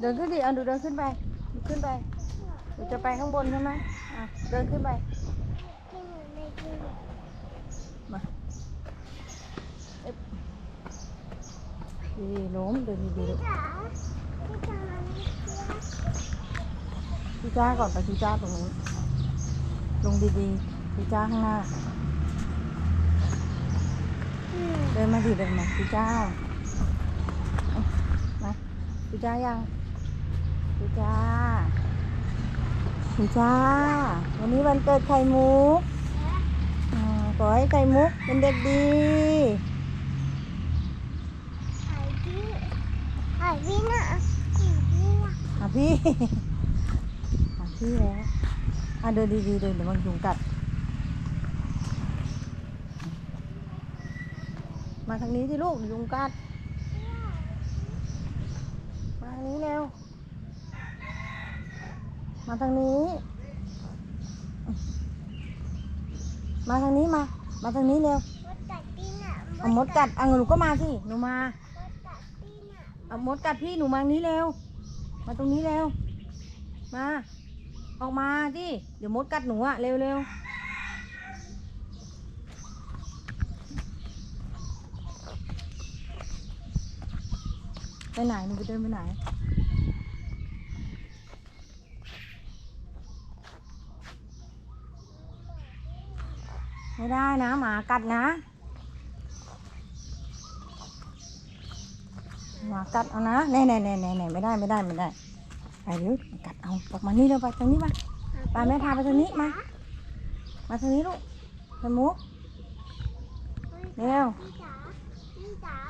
เดินขึ้นดิเอาดูเดินขึ้นไป ขึ้นไปหนูจะไปข้างบนใช่ไหมอะเดินขึ้นไป มาเอ๊ะดีล้มเดินดีๆลูกจ๋าที่ทำมันไม่เชื่อพี่จ้าก่อนไปพี่จ้าตรงนู้นลงดีๆพี่จ้าข้างหน้า เดินมาดิเดินมาพี่จ้าเอามาพี่จ้ายัง พี่จ้าพี่จ้า วันนี้วันเกิดไข่มุกอ่าขอให้ไข่มุกเป็นเด็กดีไข่พี่ไข่พี่นะไข่พี่หาพี่หาพี่แล้วอะเดินดีๆเดินเดี๋ยวมันยุงกัด มาทางนี้ที่ลูกยุงกัด มาทางนี้เร็ว มาทางนี้ มาทางนี้มา มาทางนี้เร็วมดกัดพี่น่ะเอามดกัดอะหนูก็มาสิ หนูมามดกัดพี่น่ะเอามดกัดพี่หนูมาทางนี้เร็ว มาตรงนี้เร็ว มา ออกมาดิเดี๋ยวมดกัดหนูอะเร็วเร็วไปไหนหนูไปเดินไปไหน ไม่ได้นะหมากัดนะหมากัดเอานะแน่แน่แน่แน่แน่ไม่ได้ไม่ได้ไม่ได้ไปเร็วกัดเอาออกมานี่เร็วไปทางนี้มาไปแม่พาไปทางนี้มา มาทางนี้ลูกไปมุกเร็ว